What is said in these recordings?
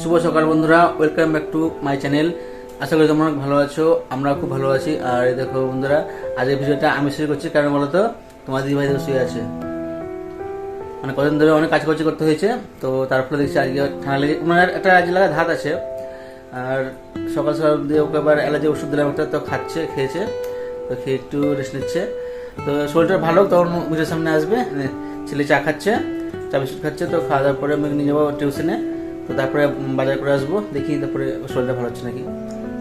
শুভ সকাল বন্ধুরা welcome back to my channel আশা করি তোমরা ভালো আছো আমরা খুব ভালো আছি। আর দেখো বন্ধুরা, আজকের ভিডিওটা আমি শুরু করছি, কারণ বলো তো তোমার দিদি ভাই শুয়ে আছে। মানে কদিন ধরে অনেক কাজ করতে করতে হয়েছে, তো তার ফলে দেখছি আজকে ঠান্ডা লেগে ওনার একটা আজ লাগা ধাত আছে। আর সকাল সকাল দিয়ে ওকে আবার অ্যালার্জি ওষুধ দিলাম, একটা তো খাচ্ছে, খেয়েছে, তো খেয়ে একটু রেস্ট নিচ্ছে। তো শরীরটা ভালো, তখন ভিডিওর সামনে আসবে মানে ছেলে চা খাচ্ছে, চা বিস্কুট খাচ্ছে, তো খাওয়া দাওয়ার পরে আমি নিয়ে যাব টিউশনে তো তারপরে বাজার করে আসব, দেখি তারপরে শরীরটা ভালো হচ্ছে নাকি।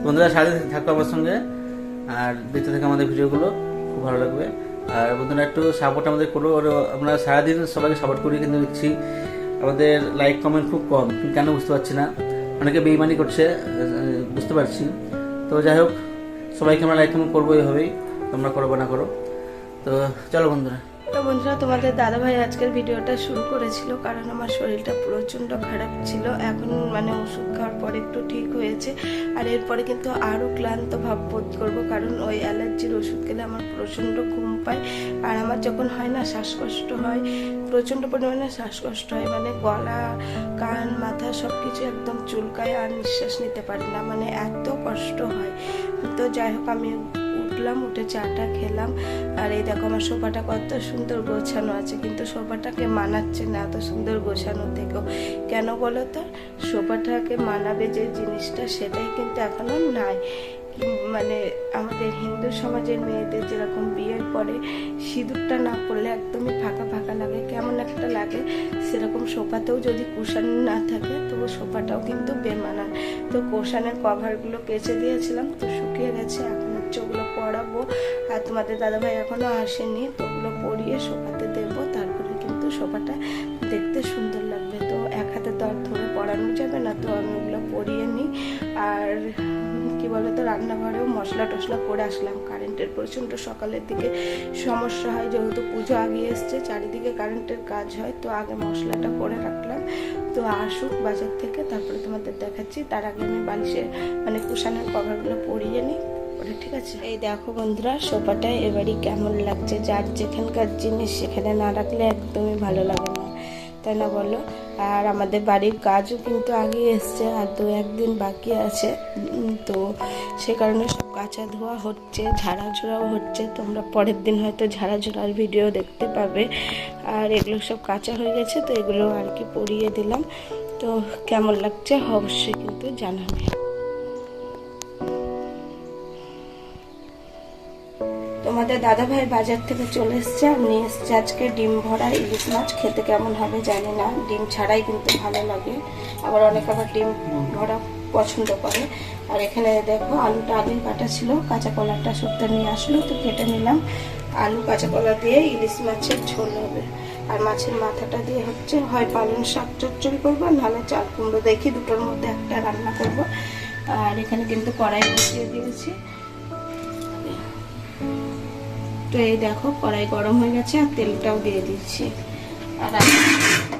বন্ধুরা, সারাদিন থাকো আমার সঙ্গে, আর দেখতে থাকে আমাদের ভিডিওগুলো, খুব ভালো লাগবে। আর বন্ধুরা, একটু সাপোর্ট আমাদের করো আর আমরা সারাদিন সবাইকে সাপোর্ট করি, কিন্তু দেখছি আমাদের লাইক কমেন্ট খুব কম। কেন বুঝতে পারছি না? অনেকে বেইমানি করছে, বুঝতে পারছি। তো যাই হোক, সবাইকে আমরা লাইক কমেন্ট করব এইভাবেই তোমরা করো বা না করো। তো চলো বন্ধুরা। তো বন্ধুরা, তোমাদের দাদাভাই আজকের ভিডিওটা শুরু করেছিল কারণ আমার শরীরটা প্রচণ্ড খারাপ ছিল। এখন মানে ওষুধ খাওয়ার পরে একটু ঠিক হয়েছে। আর এরপরে কিন্তু আরও ক্লান্ত ভাব বোধ করব কারণ ওই অ্যালার্জির ওষুধ খেলে আমার প্রচণ্ড ঘুম পায়। আর আমার যখন হয় না শ্বাসকষ্ট হয়, প্রচণ্ড পরিমাণে শ্বাসকষ্ট হয় মানে গলা, কান, মাথা সব কিছু একদম চুলকায় আর নিঃশ্বাস নিতে পারি না মানে এত কষ্ট হয়। তো যাই হোক আমি উঠলাম, উঠে চাটা খেলাম। আর এই দেখো আমার সোফাটা কত সুন্দর গোছানো আছে, কিন্তু সোফাটাকে মানাচ্ছে না এত সুন্দর গোছানো থেকেও। কেন বলো তো? সোফাটাকে মানাবে যে জিনিসটা, সেটাই কিন্তু এখনও নাই। মানে আমাদের হিন্দু সমাজের মেয়েদের যেরকম বিয়ের পরে সিঁদুরটা না পড়লে একদমই ফাঁকা ফাঁকা লাগে, কেমন একটা লাগে। সেরকম সোফাতেও যদি কুশান না থাকে, তবু সোফাটাও কিন্তু বেমানান। তো কুশানের কভারগুলো কেচে দিয়েছিলাম, তো শুকিয়ে গেছে, এখন হচ্ছে ওগুলো পরাবো আর তোমাদের দাদাভাই এখনও আসেনি, তো ওগুলো পরিয়ে সোফাতে দেবো। তারপরে কিন্তু সোফাটা দেখতে সুন্দর লাগবে। তো এক হাতে তো আর ধরে পরানো যাবে না, তো আমি ওগুলো পরিয়ে নিই। আর কি বলতো, রান্নাঘরেও মশলা টশলা করে আসলাম। কারেন্টের প্রচণ্ড সকালের দিকে সমস্যা হয়, যেহেতু পুজো আগে এসছে, চারিদিকে কারেন্টের কাজ হয়, তো আগে মশলাটা করে রাখলাম। তো আসুক বাজার থেকে, তারপরে তোমাদের দেখাচ্ছি। তার আগে আমি বালিশের মানে কুশানের কভারগুলো পরিয়ে নিই। ওটা ঠিক আছে? এই দেখো বন্ধুরা, সোফাটা এবারই কেমন লাগছে? যার যেখানকার জিনিস, সেখানে না রাখলে একদমই ভালো লাগে না। তাই না বলো? আর আমাদের বাড়ির কাজও কিন্তু আগে এসছে, আর দু একদিন বাকি আছে। তো সে কারণে সব কাঁচা ধোয়া হচ্ছে ঝাড়াঝোড়াও হচ্ছে। তোমরা পরের দিন হয়তো ঝাড়াঝোড়ার ভিডিও দেখতে পাবে। আর এগুলো সব কাঁচা হয়ে গেছে, তো এগুলো আর কি পরিয়ে দিলাম। তো কেমন লাগছে? অবশ্যই কিন্তু জানাবে। তোমাদের দাদা ভাই বাজার থেকে চলে এসছে। আর নিয়ে এসছে আজকে ডিম ভরা ইলিশ মাছ। খেতে কেমন হবে জানি না। ডিম ছাড়াই কিন্তু ভালো লাগে। আবার অনেক আবার ডিম ভরা পছন্দ করে। আর এখানে দেখো, আলুটা আগেই কাটা ছিল। কাঁচা কলাটা শুক্তো নিয়ে আসলো, তো কেটে নিলাম। আলু, কাঁচা কলা দিয়ে ইলিশ মাছের ঝোল হবে। আর মাছের মাথাটা দিয়ে হচ্ছে, হয় পালং শাক চচ্চড়ি করব, নাহলে চাল কুমড়ো। দেখি দুটোর মধ্যে একটা রান্না করব। আর এখানে কিন্তু কড়াই বসিয়ে দিয়েছি। তো এই দেখো, কড়াই গরম হয়ে গেছে আর তেলটাও দিয়ে দিচ্ছি। আর আজ-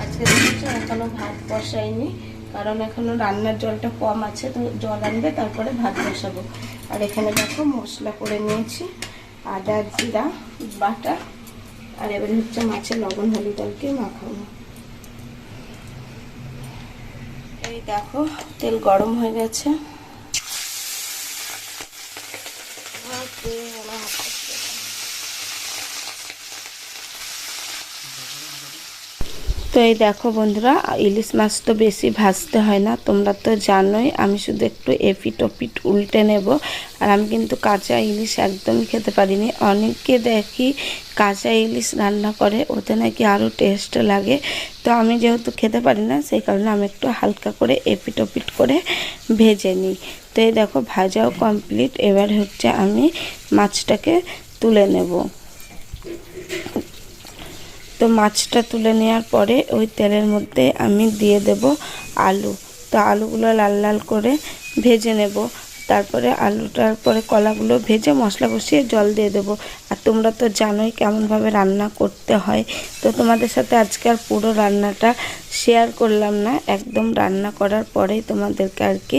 আজকে দেখছি এখনও ভাত বসাইনি, কারণ এখনও রান্নার জলটা কম আছে, তো জল আনবে, তারপরে ভাত বসাবো। আর এখানে দেখো, মশলা করে নিয়েছি, আদা, জিরা, বাটা, আর এবারে হচ্ছে মাছের লবণ, হলুদ আলকে মাখাবো। এই দেখো, তেল গরম হয়ে গেছে ওকে, আমার হাতটা ছেড়ে দাও। তো এই দেখো বন্ধুরা, ইলিশ মাছ তো বেশি ভাজতে হয় না, তোমরা তো জানোই, আমি শুধু একটু এপিট ওপিট উল্টে নেব। আর আমি কিন্তু কাঁচা ইলিশ একদমই খেতে পারিনি। অনেককে দেখি কাঁচা ইলিশ রান্না করে, ওতে নাকি আরও টেস্ট লাগে। তো আমি যেহেতু খেতে পারি না, সেই কারণে আমি একটু হালকা করে এপিট ওপিট করে ভেজে নিই। তো এই দেখো, ভাজাও কমপ্লিট এবার হচ্ছে আমি মাছটাকে তুলে নেব। তো মাছটা তুলে নেওয়ার পরে ওই তেলের মধ্যে আমি দিয়ে দেব আলু। তো আলুগুলো লাল লাল করে ভেজে নেব। তারপরে আলুটার পরে কলাগুলো ভেজে মশলা বসিয়ে জল দিয়ে দেবো। আর তোমরা তো জানোই কেমনভাবে রান্না করতে হয়। তো তোমাদের সাথে আজকে আর পুরো রান্নাটা শেয়ার করলাম না। একদম রান্না করার পরেই তোমাদেরকে আর কি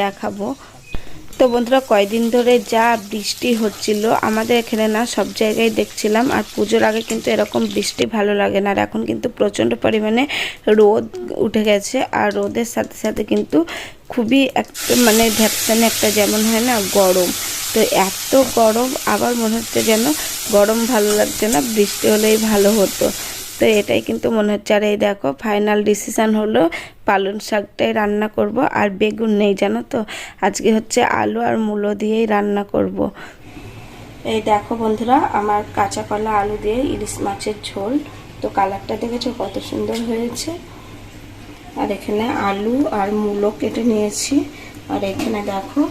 দেখাবো। তো বন্ধুরা, কয়দিন ধরে যা বৃষ্টি হচ্ছিল, আমাদের এখানে না সব জায়গায় দেখছিলাম, আর পুজোর আগে কিন্তু এরকম বৃষ্টি ভালো লাগে না, আর এখন কিন্তু প্রচণ্ড পরিমাণে রোদ উঠে গেছে, আর রোদের সাথে সাথে কিন্তু খুবই একটা মানে ঝ্যাপসানে একটা যেমন হয় না, গরম। তো এত গরম, আবার মনে হচ্ছে যেন গরম ভালো লাগছে না, বৃষ্টি হলেই ভালো হতো। তো এটাই কিন্তু মনে হচ্ছে। আর এই দেখো ফাইনাল ডিসিশান হলো পালং শাকটাই রান্না করব আর বেগুন নেই, জানো তো? আজকে হচ্ছে আলু আর মূলো দিয়েই রান্না করব। এই দেখো বন্ধুরা, আমার কাঁচা কলা আলু দিয়ে ইলিশ মাছের ঝোল। তো কালারটা দেখেছ? কত সুন্দর হয়েছে। আর এখানে আলু আর মূলো কেটে নিয়েছি। আর এখানে দেখো,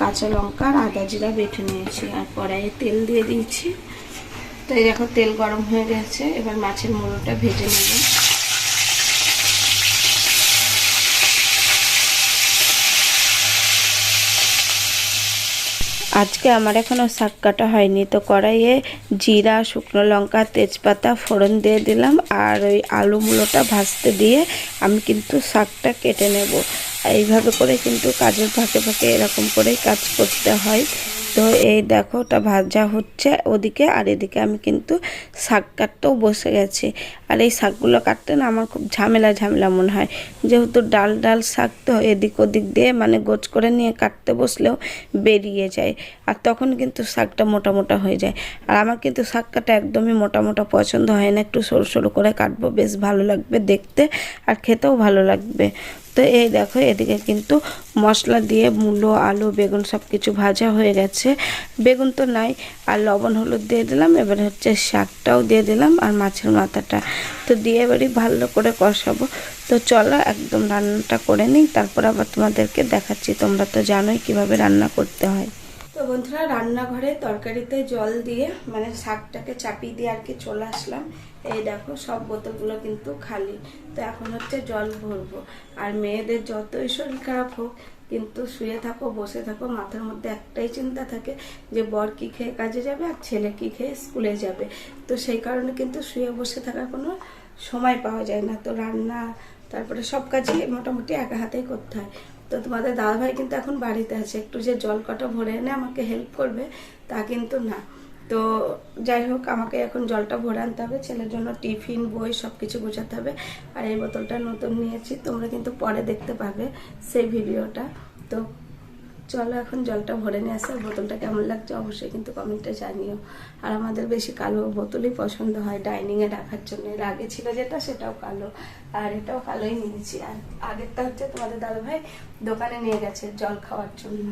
কাঁচা লঙ্কা আর আদা জিরা বেটে নিয়েছি। আর কড়াইয়ে তেল দিয়ে দিয়েছি। তো এই দেখো তেল গরম হয়ে গেছে, এবার মাছের মুড়োটা ভেজে নেব। আজকে আমার এখনও শাক কাটা হয়নি, তো কড়াইয়ে জিরা, শুকনো লঙ্কা, তেজপাতা, ফোড়ন দিয়ে দিলাম, আর ওই আলু মূলোটা ভাজতে দিয়ে আমি কিন্তু শাকটা কেটে নেব। এইভাবে করে কিন্তু কাজের ফাঁকে ফাঁকে এরকম করেই কাজ করতে হয়। তো এই দেখো, ওটা ভাজা হচ্ছে। ওদিকে আর এদিকে আমি কিন্তু শাক কাটতেও বসে গেছি। আর এই শাকগুলো কাটতে না আমার খুব ঝামেলা ঝামেলা মনে হয়। যেহেতু ডাল ডাল শাক তো এদিক ওদিক দিয়ে মানে গোছ করে নিয়ে কাটতে বসলেও বেরিয়ে যায়। আর তখন কিন্তু শাকটা মোটা মোটা হয়ে যায়। আর আমার কিন্তু শাক কাটা একদমই মোটা মোটা পছন্দ হয় না। একটু সরু সরু করে কাটবো, বেশ ভালো লাগবে দেখতে আর খেতেও ভালো লাগবে। তো এই দেখো, এদিকে কিন্তু মশলা দিয়ে মূলো, আলু, বেগুন সব কিছু ভাজা হয়ে গেছে। বেগুন তো নাই, আর লবণ, হলুদ দিয়ে দিলাম, এবারে হচ্ছে শাকটাও দিয়ে দিলাম, আর মাছের মাথাটা। তো দিয়ে এবারই ভালো করে কষাবো। তো চলো একদম রান্নাটা করে নিই, তারপর আবার তোমাদেরকে দেখাচ্ছি, তোমরা তো জানোই কীভাবে রান্না করতে হয়। তো বন্ধুরা, রান্নাঘরে তরকারিতে জল দিয়ে মানে শাকটাকে চাপিয়ে দিয়ে আর কি চলে আসলাম। এই দেখো, সব বোতলগুলো কিন্তু খালি। তো এখন হচ্ছে জল ভরবো। আর মেয়েদের যতই শরীর খারাপ হোক, কিন্তু শুয়ে থাকো, বসে থাকো, মাথার মধ্যে একটাই চিন্তা থাকে যে বর কী খেয়ে কাজে যাবে আর ছেলে কী খেয়ে স্কুলে যাবে। তো সেই কারণে কিন্তু শুয়ে বসে থাকার কোনো সময় পাওয়া যায় না। তো রান্না, তারপরে সব কাজই মোটামুটি একা হাতেই করতে হয়। তো তোমাদের দাদাভাই কিন্তু এখন বাড়িতে আছে। একটু যে জল কটা ভরে এনে আমাকে হেল্প করবে, তা কিন্তু না। তো যাই হোক, আমাকে এখন জলটা ভরে আনতে হবে। ছেলের জন্য টিফিন, বই সব কিছু গোছাতে হবে। আর এই বোতলটা নতুন নিয়েছি, তোমরা কিন্তু পরে দেখতে পাবে সেই ভিডিওটা। তো চলো এখন জলটা ভরে নিয়ে আসে বোতলটা কেমন লাগছে অবশ্যই কিন্তু কমেন্টে জানিও। আর আমাদের বেশি কালো বোতলই পছন্দ হয়, ডাইনিংয়ে রাখার জন্য। এর আগে ছিল যেটা, সেটাও কালো। আর এটাও কালোই নিয়েছি। আর আগেরটা হচ্ছে তোমাদের দাদাভাই দোকানে নিয়ে গেছে জল খাওয়ার জন্য।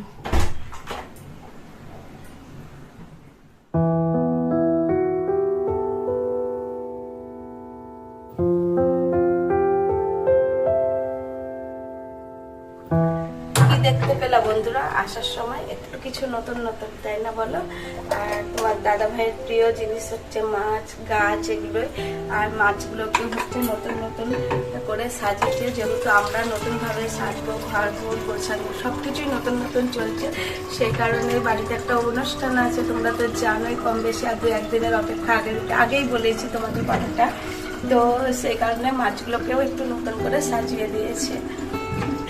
বন্ধুরা, আসার সময় একটু কিছু নতুন নতুন, তাই না বলো? আর তোমার দাদা ভাইয়ের প্রিয় জিনিস হচ্ছে মাছ, গাছ এগুলোই। আর মাছগুলোকে হচ্ছে নতুন নতুন করে সাজিয়েছে। যেহেতু আমরা নতুনভাবে সাজবো ঘর গোছানো সব কিছুই নতুন নতুন চলছে। সেই কারণে বাড়িতে একটা অনুষ্ঠান আছে, তোমরা তো জানোই, কম বেশি আর দু একদিনের অপেক্ষা আগে আগেই বলেছি তোমাদের কথাটা। তো সেই কারণে মাছগুলোকেও একটু নতুন করে সাজিয়ে দিয়েছে।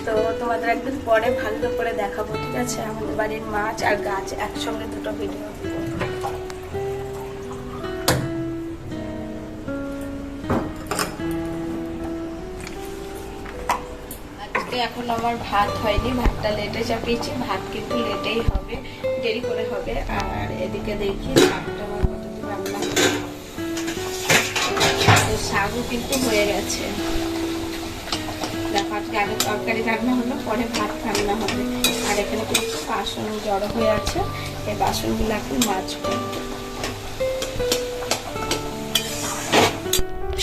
তো তোমাদের একদিন পরে ভালো করে দেখাবো, ঠিক আছে? আমাদের বাড়ির মাছ আর গাছ একসঙ্গে দুটো ভিডিও আজকে এখন আমার ভাত হয়নি, ভাতটা লেটে চাপিয়েছি, ভাত কিন্তু লেটেই হবে, দেরি করে হবে। আর এদিকে দেখি, শাকটা আমার কতদিন রান্না শাকও কিন্তু হয়ে গেছে। আগে তরকারি রান্না হলো, পরে ভাত রান্না হবে। আর এখানে কিন্তু বাসন জড়ো হয়ে আছে, এই বাসনগুলো এখন মাজবো।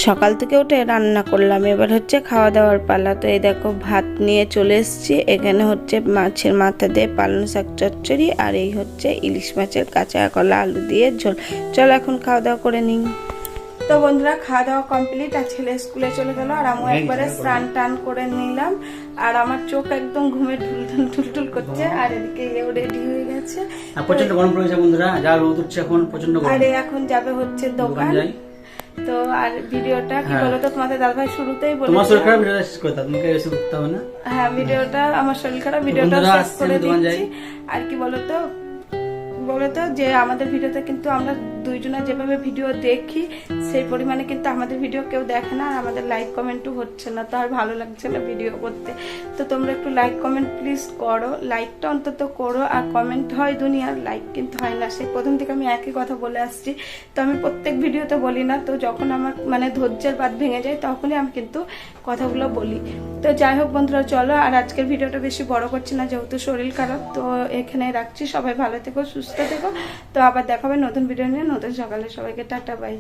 সকাল থেকে উঠে রান্না করলাম, এবার হচ্ছে খাওয়া দাওয়ার পালা। তো এই দেখো, ভাত নিয়ে চলে এসেছি, এখানে হচ্ছে মাছের মাথা দিয়ে পালং শাক চচ্চড়ি, আর এই হচ্ছে ইলিশ মাছের কাঁচা কলা, আলু দিয়ে ঝোল। চলো এখন খাওয়া দাওয়া করে নিই। তো বন্ধুরা খাওয়া দাওয়া কমপ্লিট আর ছেলে স্কুলে চলে গেল আর আমি একবারে স্নান টান করে নিলাম। আর আমার চোখ একদম ঘুমে ঢুলঢুল ঢুলঢুল করছে আর এদিকে এও রেডি হয়ে গেছে। আর প্রচণ্ড গরম পড়েছে বন্ধুরা যা রোদ উঠছে এখন প্রচণ্ড গরম। আরে এখন যাবে হচ্ছে দোকান তো আর ভিডিওটা কি হ্যাঁ। বলতো তোমাদের দাদাভাই শুরুতেই তোমার শরীর খারাপ ভিডিওটা শেষ করে দাও তোমাকে বেশি করতে হবে না। হ্যাঁ ভিডিওটা আমার শরীর খারাপ ভিডিওটা শেষ করে দিচ্ছি। আর কি বলতো বলতো যে আমাদের ভিডিওতে কিন্তু আমরা দুইজনা যেভাবে ভিডিও দেখি, সেই পরিমাণে কিন্তু আমাদের ভিডিও কেউ দেখে না আর আমাদের লাইক কমেন্টও হচ্ছে না। তো আর ভালো লাগছে না ভিডিও করতে। তো তোমরা একটু লাইক কমেন্ট প্লিজ করো। লাইকটা অন্তত করো আর কমেন্ট হয় দুনিয়ার লাইক কিন্তু হয় না। সেই প্রথম থেকে আমি একই কথা বলে আসছি। তো আমি প্রত্যেক ভিডিওতে বলি না। তো যখন আমার মানে ধৈর্যের বাদ ভেঙে যায় তখনই আমি কিন্তু কথাগুলো বলি। তো যাই হোক বন্ধুরা, চলো। আর আজকের ভিডিওটা বেশি বড় করছি না, যেহেতু শরীর খারাপ, তো এখানে রাখছি। সবাই ভালো থেকো সুস্থ থেকো তো আবার দেখাবে নতুন ভিডিও নিয়ে। নতুন সকালে সবাইকে টাটা বাই